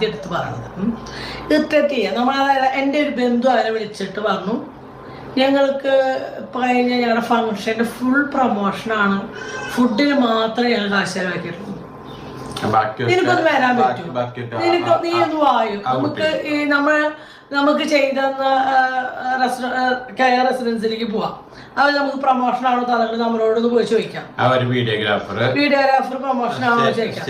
എടുത്ത് പറഞ്ഞത്. ഉം. നമ്മൾ എന്റെ ഒരു ബന്ധു അവരെ വിളിച്ചിട്ട് പറഞ്ഞു ഞങ്ങൾക്ക് കഴിഞ്ഞ ഞങ്ങളുടെ ഫംഗ്ഷന്റെ ഫുൾ പ്രൊമോഷനാണ്. ഫുഡിന് മാത്രമേ ഞങ്ങൾ കാശ് ചെലവാക്കിയിട്ടുള്ളൂ നിനക്കൊന്ന് വരാൻ ആ- നിനക്ക് നീ ഒന്ന് വായു നമുക്ക് ഈ നമ്മൾ നമുക്ക് ചെയ്തെന്ന കെയർ റെസിഡൻസിലേക്ക് പോവാം. അവർ നമുക്ക് പ്രൊമോഷൻ ആണോ തന്നത് നമ്മളോടൊന്ന് പോയി ചോദിക്കാം. വീഡിയോഗ്രാഫർ. വീഡിയോഗ്രാഫർ പ്രൊമോഷൻ ആണോ ചോദിക്കാം.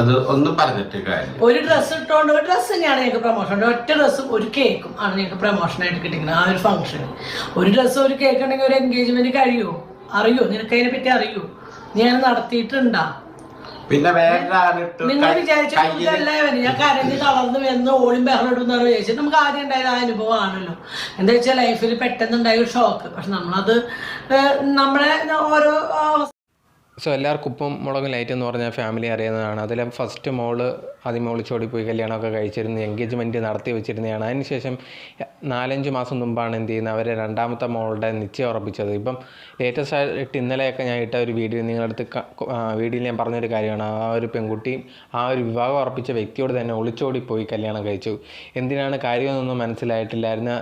അത് ഒന്നും പറഞ്ഞിട്ട് കാര്യം. ഒരു ഡ്രസ് ഇട്ടോണ്ട് ഒരു ഡ്രസ്സ് തന്നെയാണ് ഞങ്ങൾക്ക് പ്രൊമോഷൻ ഒറ്റ ഡ്രസ്സും ഒരു കേക്കും ആണ് ഞങ്ങൾക്ക് പ്രൊമോഷൻ ആയിട്ട് കിട്ടിക്കുന്നത് ആ ഒരു ഫംഗ്ഷൻ ഒരു ഡ്രസ്സ് ഒരു കേക്ക് ഉണ്ടെങ്കിൽ ഒരു എൻഗേജ്മെന്റ് കഴിയുമോ അറിയോ? നിനക്ക് അതിനെ പറ്റി അറിയോ? ഞാൻ നടത്തിയിട്ടുണ്ടാ? പിന്നെ നിങ്ങൾ വിചാരിച്ചല്ലേ ഞാൻ കരഞ്ഞ് തളർന്ന് വന്ന് ഓളും ബഹളം ഇടുന്ന വിചാരിച്ചത്. നമുക്ക് ആദ്യം ഉണ്ടായത് ആ അനുഭവമാണല്ലോ. എന്താ വെച്ചാൽ ലൈഫിൽ പെട്ടെന്ന് ഉണ്ടായ ഒരു ഷോക്ക് പക്ഷെ നമ്മളത് നമ്മളെ ഓരോ സോ എല്ലാവർക്കും ഉപ്പും മുളകും ലൈറ്റ് എന്ന് പറഞ്ഞാൽ ഫാമിലി അറിയുന്നതാണ്. അതിലെ ഫസ്റ്റ് മോൾ ആദ്യം മോളിച്ചോടി പോയി കല്യാണമൊക്കെ കഴിച്ചിരുന്നു എൻഗേജ്മെന്റ് നടത്തി വെച്ചിരുന്നതാണ്. അതിനുശേഷം നാലഞ്ച് മാസം മുമ്പാണ് എന്ത് ചെയ്യുന്നത്? അവരെ രണ്ടാമത്തെ മോളുടെ നിശ്ചയം ഉറപ്പിച്ചത്. ഇപ്പം ലേറ്റസ്റ്റ് ആയിട്ട് ഇന്നലെയൊക്കെ ഞാൻ ഇട്ട ഒരു വീഡിയോ നിങ്ങളടുത്ത് വീഡിയോയിൽ ഞാൻ പറഞ്ഞൊരു കാര്യമാണ്. ആ ഒരു പെൺകുട്ടി ആ ഒരു വിവാഹം ഉറപ്പിച്ച വ്യക്തിയോട് തന്നെ ഒളിച്ചോടി പോയി കല്യാണം കഴിച്ചു. എന്തിനാണ് കാര്യമൊന്നും മനസ്സിലായിട്ടില്ലായിരുന്നു.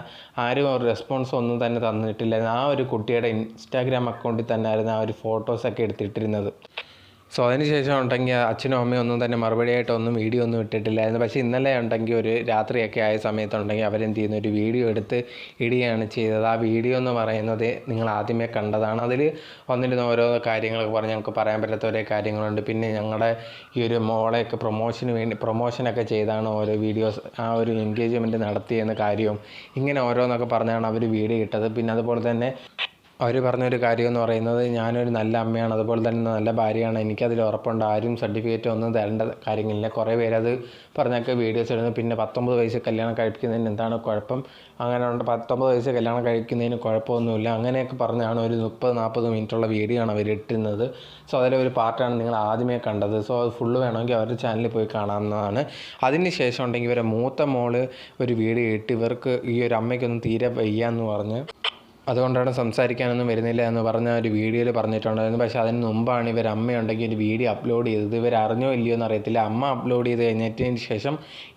ആരും ഒരു റെസ്പോൺസ് ഒന്നും തന്നെ തന്നിട്ടില്ലായിരുന്നു. ആ ഒരു കുട്ടിയുടെ ഇൻസ്റ്റാഗ്രാം അക്കൗണ്ടിൽ തന്നെ ആയിരുന്നു ആ ഒരു ഫോട്ടോസൊക്കെ എടുത്തിട്ടിരുന്നത് സോ അതിനുശേഷം ഉണ്ടെങ്കിൽ അച്ഛനും അമ്മയും ഒന്നും തന്നെ മറുപടിയായിട്ടൊന്നും വീഡിയോ ഒന്നും ഇട്ടിട്ടില്ലായിരുന്നു. പക്ഷേ ഇന്നലെ ഉണ്ടെങ്കിൽ ഒരു രാത്രിയൊക്കെ ആയ സമയത്തുണ്ടെങ്കിൽ അവരെന്ത് ചെയ്യുന്നു? ഒരു വീഡിയോ എടുത്ത് ഇടുകയാണ് ചെയ്തത്. ആ വീഡിയോ എന്ന് പറയുന്നത് നിങ്ങൾ ആദ്യമേ കണ്ടതാണ്. അതിൽ വന്നിരുന്ന ഓരോ കാര്യങ്ങളൊക്കെ പറഞ്ഞ് ഞങ്ങൾക്ക് പറയാൻ പറ്റാത്ത ഓരോ കാര്യങ്ങളുണ്ട്. പിന്നെ ഞങ്ങളുടെ ഈ ഒരു മോളെയൊക്കെ പ്രൊമോഷന് വേണ്ടി പ്രൊമോഷനൊക്കെ ചെയ്താണ് ഓരോ വീഡിയോസ് ആ ഒരു എൻഗേജ്മെന്റ് നടത്തിയെന്ന കാര്യവും ഇങ്ങനെ ഓരോന്നൊക്കെ പറഞ്ഞാണ് അവർ വീഡിയോ ഇട്ടത്. പിന്നെ അതുപോലെ തന്നെ അവർ പറഞ്ഞൊരു കാര്യം എന്ന് പറയുന്നത് ഞാനൊരു നല്ല അമ്മയാണ് അതുപോലെ തന്നെ നല്ല ഭാര്യയാണ്. എനിക്കതിൽ ഉറപ്പുണ്ട്. ആരും സർട്ടിഫിക്കറ്റ് ഒന്നും തരേണ്ട കാര്യങ്ങളില്ല. കുറേ പേരത് പറഞ്ഞൊക്കെ വീഡിയോസ് ഇടുന്നു. പിന്നെ പത്തൊമ്പത് വയസ്സ് കല്യാണം കഴിക്കുന്നതിന് എന്താണ് കുഴപ്പം? അങ്ങനെ ഉണ്ട്. പത്തൊമ്പത് വയസ്സ് കല്യാണം കഴിക്കുന്നതിന് കുഴപ്പമൊന്നുമില്ല. അങ്ങനെയൊക്കെ പറഞ്ഞാണ് ഒരു മുപ്പത് നാൽപ്പത് മിനിറ്റുള്ള വീഡിയോ ആണ് അവർ ഇട്ടിരുന്നത്. സോ അതിലെ ഒരു പാർട്ടാണ് നിങ്ങൾ ആദ്യമേ കണ്ടത്. സോ അത് ഫുള്ള് വേണമെങ്കിൽ അവരുടെ ചാനലിൽ പോയി കാണാവുന്നതാണ്. അതിന് ശേഷം ഉണ്ടെങ്കിൽ ഇവരെ മൂത്ത മോൾ ഒരു വീഡിയോ ഇട്ട് ഇവർക്ക് ഈ ഒരു അമ്മയ്ക്കൊന്നും തീരെ വയ്യാന്ന് പറഞ്ഞ് അതുകൊണ്ടാണ് സംസാരിക്കാനൊന്നും വരുന്നില്ല എന്ന് പറഞ്ഞ ഒരു വീഡിയോയിൽ പറഞ്ഞിട്ടുണ്ടായിരുന്നു. പക്ഷേ അതിന് മുമ്പാണ് ഇവർ അമ്മയുണ്ടെങ്കിൽ ഒരു വീഡിയോ അപ്ലോഡ് ചെയ്തത്. ഇവർ അറിഞ്ഞോ ഇല്ലയോ എന്ന് അറിയത്തില്ല. അമ്മ അപ്ലോഡ് ചെയ്ത് കഴിഞ്ഞതിന് ശേഷം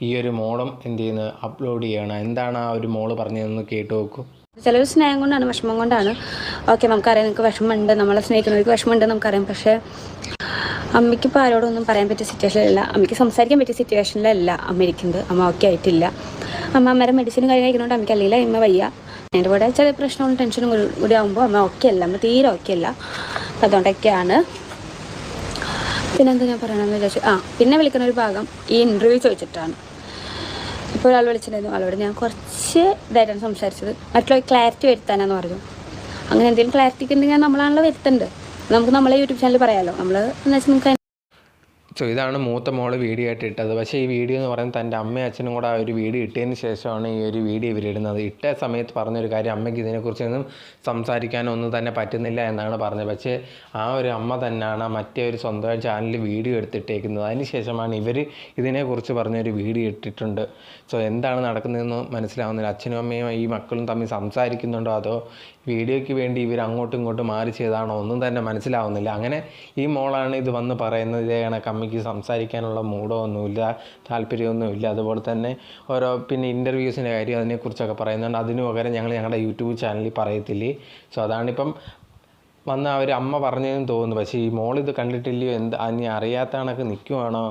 ഈ ഒരു മോളും എന്ത് ചെയ്യുന്നത് അപ്ലോഡ് ചെയ്യണം എന്താണ് ആ ഒരു മോൾ പറഞ്ഞതെന്ന് കേട്ട് നോക്കൂ. ചിലർ സ്നേഹം കൊണ്ടാണ് വിഷമം കൊണ്ടാണ്. ഓക്കെ നമുക്കറിയാം നിങ്ങൾക്ക് വിഷമമുണ്ട്. നമ്മളെ സ്നേഹിക്കുന്നവർക്ക് വിഷമമുണ്ട് നമുക്കറിയാം. പക്ഷേ അമ്മയ്ക്ക് ഇപ്പോൾ ആരോടൊന്നും പറയാൻ പറ്റിയ സിറ്റുവേഷനിലല്ല അമ്മയ്ക്ക് സംസാരിക്കാൻ പറ്റിയ സിറ്റുവേഷനിലല്ല അമ്മ ഇരിക്കുന്നത്. അമ്മ ഓക്കെ ആയിട്ടില്ല. അമ്മ അമ്മയുടെ മെഡിസിൻ കാര്യം കഴിക്കുന്നതുകൊണ്ട് അമ്മയ്ക്ക് അല്ലെങ്കിൽ അമ്മ വയ്യ. അതിന്റെ കൂടെ ചില പ്രശ്നവും ടെൻഷനും കൂടി ആകുമ്പോൾ അമ്മ ഓക്കെ അല്ല അമ്മ തീരെ ഓക്കെ അല്ല. അതുകൊണ്ടൊക്കെയാണ് അതുകൊണ്ടൊക്കെയാണ്. പിന്നെന്താ ഞാൻ പറയണമെന്ന് വിചാരിച്ചു? ആ പിന്നെ വിളിക്കുന്ന ഒരു ഭാഗം ഈ ഇന്റർവ്യൂ ചോദിച്ചിട്ടാണ്. ഇപ്പോൾ ഒരാൾ വിളിച്ചിട്ടുണ്ടായിരുന്നു. ആളോട് ഞാൻ കുറച്ച് ഇതായിട്ടാണ് സംസാരിച്ചത്. മറ്റുള്ള ക്ലാരിറ്റി വരുത്താനാന്ന് പറഞ്ഞു. അങ്ങനെ എന്തെങ്കിലും ക്ലാരിറ്റി ഉണ്ടെങ്കിൽ നമ്മളാണല്ലോ വരുത്തുന്നുണ്ട് നമുക്ക് നമ്മളെ യൂട്യൂബ് ചാനൽ പറയാമല്ലോ നമ്മൾ എന്ന് വെച്ചാൽ നമുക്ക് സോ ഇതാണ് മൂത്ത മോൾ വീഡിയോ ആയിട്ട് ഇട്ടത്. പക്ഷേ ഈ വീഡിയോ എന്ന് പറയുന്നത് തന്റെ അമ്മയും അച്ഛനും കൂടെ ആ ഒരു വീഡിയോ ഇട്ടതിന് ശേഷമാണ് ഈ ഒരു വീഡിയോ ഇവരിടുന്നത് ഇട്ട സമയത്ത് പറഞ്ഞൊരു കാര്യം അമ്മയ്ക്ക് ഇതിനെക്കുറിച്ചൊന്നും സംസാരിക്കാനൊന്നും തന്നെ പറ്റുന്നില്ല എന്നാണ് പറഞ്ഞത്. പക്ഷേ ആ ഒരു അമ്മ തന്നെയാണ് മറ്റേ ഒരു സ്വന്തം ചാനലിൽ വീഡിയോ എടുത്തിട്ടേക്കുന്നത്. അതിന് ശേഷമാണ് ഇവർ ഇതിനെക്കുറിച്ച് പറഞ്ഞൊരു വീഡിയോ ഇട്ടിട്ടുണ്ട്. സോ എന്താണ് നടക്കുന്നതെന്ന് മനസ്സിലാവുന്നില്ല. അച്ഛനും അമ്മയും ഈ മക്കളും തമ്മിൽ സംസാരിക്കുന്നുണ്ടോ അതോ വീഡിയോയ്ക്ക് വേണ്ടി ഇവർ അങ്ങോട്ടും ഇങ്ങോട്ടും മാറി ചെയ്താണോ ഒന്നും തന്നെ മനസ്സിലാവുന്നില്ല. അങ്ങനെ ഈ മോളാണ് ഇത് വന്ന് പറയുന്നത് ഇതേ കണക്ക് അമ്മയ്ക്ക് സംസാരിക്കാനുള്ള മൂഡോ ഒന്നുമില്ല താല്പര്യമൊന്നുമില്ല അതുപോലെ തന്നെ ഓരോ പിന്നെ ഇന്റർവ്യൂസിന്റെ കാര്യം അതിനെക്കുറിച്ചൊക്കെ പറയുന്നുണ്ട്. അതിനു പകരം ഞങ്ങൾ ഞങ്ങളുടെ യൂട്യൂബ് ചാനലിൽ പറയത്തില്ലേ. സോ അതാണിപ്പം വന്ന അവർ അമ്മ പറഞ്ഞതെന്ന് തോന്നുന്നു. പക്ഷേ ഈ മോൾ ഇത് കണ്ടിട്ടില്ലയോ? എന്താ ഇനി അറിയാത്ത കണക്ക് നിൽക്കുവാണോ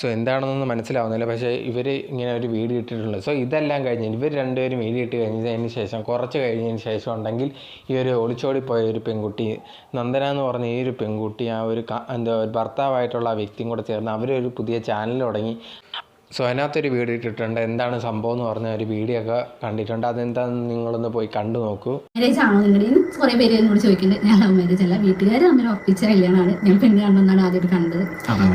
സോ എന്താണെന്നൊന്നും മനസ്സിലാവുന്നില്ല. പക്ഷേ ഇവർ ഇങ്ങനെ ഒരു വീഡിയോ ഇട്ടിട്ടുണ്ട് സോ ഇതെല്ലാം കഴിഞ്ഞ് ഇവർ രണ്ടുപേരും വീഡിയോ ഇട്ട് കഴിഞ്ഞതിന് ശേഷം കുറച്ച് കഴിഞ്ഞതിന് ശേഷം ഉണ്ടെങ്കിൽ ഈ ഒരു ഒളിച്ചോടി പോയ ഒരു പെൺകുട്ടി നന്ദന എന്ന് പറഞ്ഞ ഈ ഒരു പെൺകുട്ടി ആ ഒരു എന്താ ഭർത്താവായിട്ടുള്ള ആ വ്യക്തിയും കൂടെ ചേർന്ന് അവരൊരു പുതിയ ചാനൽ തുടങ്ങി. സോ അതിനകത്തൊരു വീഡിയോ ഇട്ടിട്ടുണ്ട്. എന്താണ് സംഭവം എന്ന് പറഞ്ഞ ഒരു വീഡിയോ ഒക്കെ കണ്ടിട്ടുണ്ട്. അതെന്താണെന്ന് നിങ്ങളൊന്ന് പോയി കണ്ടു നോക്കൂ. മാരേജ് ആണോ നിങ്ങളുടെ കുറെ പേര് എന്നോട് ചോദിക്കുന്നുണ്ട്. ഞാൻ ലവ് മാരേജ് അല്ല വീട്ടുകാർ തമ്മിൽ ഒപ്പിച്ച കല്യാണമാണ്. ഞാൻ പെണ്ണ് കണ്ടെന്നാണ് ആദ്യമായിട്ട് കണ്ടത്.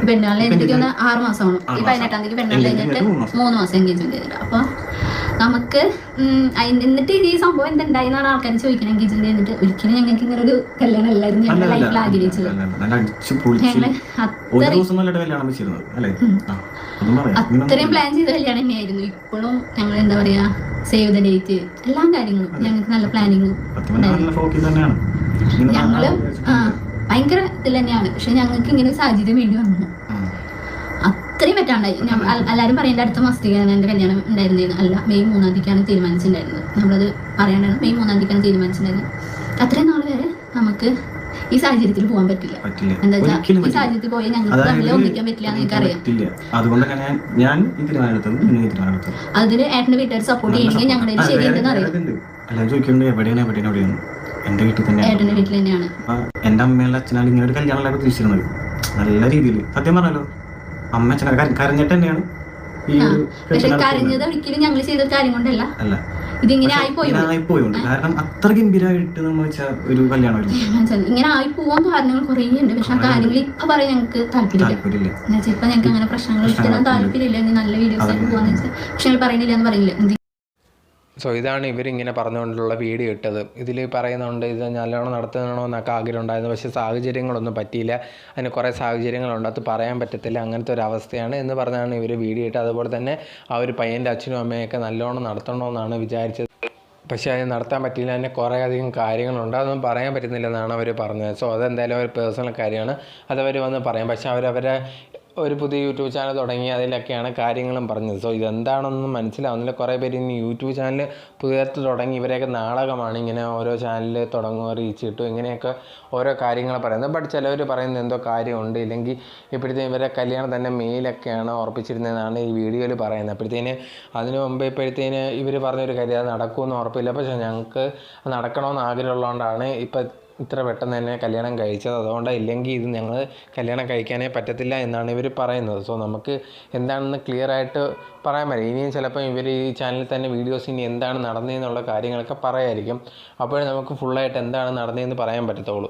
പെണ്ണുകളെ എനിക്ക് ആറ് മാസമാണ് ഈ പതിനെട്ടാം തീയതി പെണ്ണാൾ കഴിഞ്ഞിട്ട് മൂന്ന് മാസം. എൻഗേജ്മെന്റ് ചെയ്തിട്ടുണ്ട് അപ്പൊ നമുക്ക് എന്നിട്ട് ഈ സംഭവം എന്തുണ്ടായി എന്നാണ് ആൾക്കാർ ചോദിക്കണം എൻഗേജ്മെന്റ് എന്നിട്ട്. ഒരിക്കലും ഞങ്ങൾക്ക് ഇങ്ങനെ ഒരു കല്യാണം എല്ലാവരും ഞങ്ങളുടെ ലൈഫിൽ ആഗ്രഹിച്ചത്. അത്രയും പ്ലാൻ ചെയ്ത കല്യാണം തന്നെയായിരുന്നു. ഇപ്പോഴും ഞങ്ങൾ എന്താ പറയാ സേവ് ദ ഡേറ്റ് എല്ലാ കാര്യങ്ങളും ഞങ്ങൾക്ക് നല്ല പ്ലാനിങ്ങും ഞങ്ങൾ ഭയങ്കര ഇതിൽ തന്നെയാണ്. പക്ഷെ ഞങ്ങൾക്ക് ഇങ്ങനെ സാഹചര്യം വേണ്ടി വന്നു. പറ്റാണ്ടായി. എല്ലാവരും പറയേണ്ട അടുത്ത മാസത്തേക്കാണ് എന്റെ കല്യാണം ഉണ്ടായിരുന്നത് അല്ല മെയ് മൂന്നാം തീയതിക്കാണ് തീരുമാനിച്ചിട്ടുണ്ടായിരുന്നത്. നമ്മളത് പറയാണ്ടാണ്. മെയ് മൂന്നാം തീയതിക്കാണ് തീരുമാനിച്ചിട്ടുണ്ടായിരുന്നത്. അത്രയും നാൾ വരെ നമുക്ക് ഈ സാഹചര്യത്തിൽ പോകാൻ പറ്റില്ല. എന്താ വെച്ചാൽ ഈ സാഹചര്യത്തിൽ പോയി ഞങ്ങൾക്ക് തമ്മിൽ ഒന്നിക്കാൻ പറ്റില്ല എന്ന് എനിക്കറിയാം അതിന് ഏട്ടന്റെ വീട്ടുകാർ സപ്പോർട്ട് ചെയ്യണമെങ്കിൽ ഞങ്ങളുടെ ശരിയുണ്ടെന്ന് അറിയാം. എന്റെ വീട്ടിൽ തന്നെയാണ്. എന്റെ അമ്മയുള്ള അച്ഛനാണ് ഇങ്ങനെ ഒരു കല്യാണമല്ല തിരിച്ചിരുന്നത് നല്ല രീതിയിൽ. സത്യം പറഞ്ഞല്ലോ അമ്മ കര- കരഞ്ഞിട്ട് തന്നെയാണ് പക്ഷെ കരഞ്ഞത് ഒരിക്കലും ഞങ്ങൾ ചെയ്ത കാര്യം കൊണ്ടല്ല. അല്ല. ഇതിങ്ങനെ ആയി പോയി പോയുണ്ട് കാരണം അത്ര ഗംഭീരമായിട്ട് നമ്മൾ ഒരു കല്യാണമായിരുന്നു ഇങ്ങനെ ആയി പോവാൻ കാരണങ്ങൾ കുറേ ഉണ്ട്. പക്ഷെ ആ കാര്യങ്ങൾ ഇപ്പൊ പറയാൻ ഞങ്ങൾക്ക് താല്പര്യമില്ല. ഇപ്പൊ ഞങ്ങൾക്ക് അങ്ങനെ പ്രശ്നങ്ങൾ താല്പര്യമില്ല. നല്ല വീഡിയോസ് ആയിട്ട് പോകാന്ന് വെച്ചാൽ പക്ഷെ ഞങ്ങൾ പറയുന്നില്ല എന്ന് പറയില്ല. സോ ഇതാണ് ഇവരിങ്ങനെ പറഞ്ഞുകൊണ്ടുള്ള വീഡിയോ ഇട്ടത്. ഇതിൽ പറയുന്നുണ്ട് ഇത് നല്ലോണം നടത്തണോ എന്നൊക്കെ ആഗ്രഹം ഉണ്ടായിരുന്നു പക്ഷേ സാഹചര്യങ്ങളൊന്നും പറ്റിയില്ല. അതിന് കുറേ സാഹചര്യങ്ങളുണ്ട്. അത് പറയാൻ പറ്റത്തില്ല. അങ്ങനത്തെ ഒരു അവസ്ഥയാണ് എന്ന് പറഞ്ഞാണ് ഇവർ വീഡിയോ ഇട്ടത്. അതുപോലെ തന്നെ ആ ഒരു പയ്യന്റെ അച്ഛനും അമ്മയൊക്കെ നല്ലോണം നടത്തണമെന്നാണ് വിചാരിച്ചത്. പക്ഷേ അത് നടത്താൻ പറ്റില്ല അതിന് കുറേ അധികം കാര്യങ്ങളുണ്ട്. അതൊന്നും പറയാൻ പറ്റുന്നില്ലെന്നാണ് അവർ പറഞ്ഞത്. സോ അതെന്തായാലും ഒരു പേഴ്സണൽ കാര്യമാണ്. അതവർ വന്ന് പറയാം. പക്ഷേ അവരവരെ ഒരു പുതിയ യൂട്യൂബ് ചാനൽ തുടങ്ങി അതിലൊക്കെയാണ് കാര്യങ്ങളും പറഞ്ഞത്. സോ ഇതെന്താണെന്നൊന്നും മനസ്സിലാവുന്നില്ല. കുറേ പേര് ഇനി യൂട്യൂബ് ചാനൽ പുതിയത്ത് തുടങ്ങി ഇവരെയൊക്കെ നാടകമാണ് ഇങ്ങനെ ഓരോ ചാനൽ തുടങ്ങുക റീച്ച് കിട്ടും ഇങ്ങനെയൊക്കെ ഓരോ കാര്യങ്ങൾ പറയുന്നത്. ബട്ട് ചിലവർ പറയുന്നത് എന്തോ കാര്യമുണ്ട്. ഇല്ലെങ്കിൽ ഇപ്പോഴത്തെ ഇവരെ കല്യാണം തന്നെ മെയിലൊക്കെയാണ് ഉറപ്പിച്ചിരുന്നതെന്നാണ് ഈ വീഡിയോയിൽ പറയുന്നത്. അപ്പോഴത്തേന് അതിന് മുമ്പ് ഇപ്പോഴത്തേന് ഇവർ പറഞ്ഞൊരു കാര്യം അത് നടക്കുമെന്ന് ഉറപ്പില്ല. പക്ഷേ ഞങ്ങൾക്ക് നടക്കണമെന്ന് ആഗ്രഹമുള്ളതുകൊണ്ടാണ് ഇപ്പം ഇത്ര പെട്ടെന്ന് തന്നെ കല്യാണം കഴിച്ചത്. അതുകൊണ്ട് ഇല്ലെങ്കിൽ ഇത് ഞങ്ങൾ കല്യാണം കഴിക്കാനേ പറ്റത്തില്ല എന്നാണ് ഇവർ പറയുന്നത്. സോ നമുക്ക് എന്താണെന്ന് ക്ലിയർ ആയിട്ട് പറയാൻ പറ്റും ഇനിയും ചിലപ്പോൾ ഇവർ ഈ ചാനലിൽ തന്നെ വീഡിയോസ് ഇനി എന്താണ് നടന്നതെന്നുള്ള കാര്യങ്ങളൊക്കെ പറയായിരിക്കും. അപ്പോഴേ നമുക്ക് ഫുള്ളായിട്ട് എന്താണ് നടന്നതെന്ന് പറയാൻ പറ്റത്തുള്ളൂ.